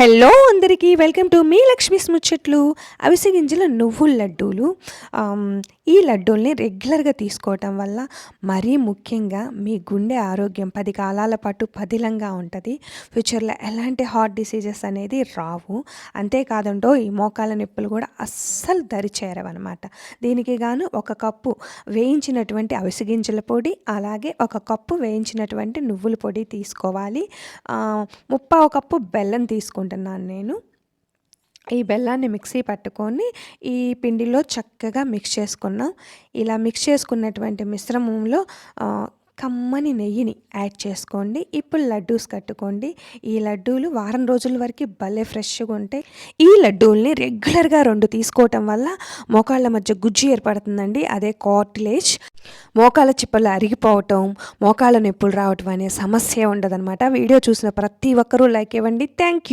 Hello అందరికీ welcome to me Lakshmi ముచ్చట్లు. అవిసె గింజల నువ్వుల లడ్డూలు. ఈ లడ్డూల్ని రెగ్యులర్గా తీసుకోవటం వల్ల మరీ ముఖ్యంగా మీ గుండె ఆరోగ్యం పది కాలాల పాటు పదిలంగా ఉంటుంది. ఫ్యూచర్లో ఎలాంటి హార్ట్ డిసీజెస్ అనేది రావు. అంతేకాదండో ఈ మోకాల నొప్పులు కూడా అస్సలు దరి చేరవన్నమాట దీనికి గాను ఒక కప్పు వేయించినటువంటి అవిసె గింజల పొడి అలాగే ఒక కప్పు వేయించినటువంటి నువ్వుల పొడి తీసుకోవాలి. ముప్పావు కప్పు బెల్లం తీసుకుంటాం తీసుకుంటున్నాను నేను. ఈ బెల్లాన్ని మిక్సీ పట్టుకొని ఈ పిండిలో చక్కగా మిక్స్ చేసుకున్నాం. ఇలా మిక్స్ చేసుకున్నటువంటి మిశ్రమంలో కమ్మని నెయ్యిని యాడ్ చేసుకోండి. ఇప్పుడు లడ్డూస్ కట్టుకోండి. ఈ లడ్డూలు వారం రోజుల వరకు భలే ఫ్రెష్గా ఉంటాయి. ఈ లడ్డూల్ని రెగ్యులర్గా రెండు తీసుకోవటం వల్ల మోకాళ్ళ మధ్య గుజ్జు ఏర్పడుతుందండి. అదే కార్టిలేజ్. మోకాళ్ళ చిప్పలు అరిగిపోవటం మోకాళ్ళ నొప్పులు రావటం అనే సమస్య ఉండదన్నమాట. వీడియో చూసిన ప్రతి ఒక్కరూ లైక్ ఇవ్వండి. Thank you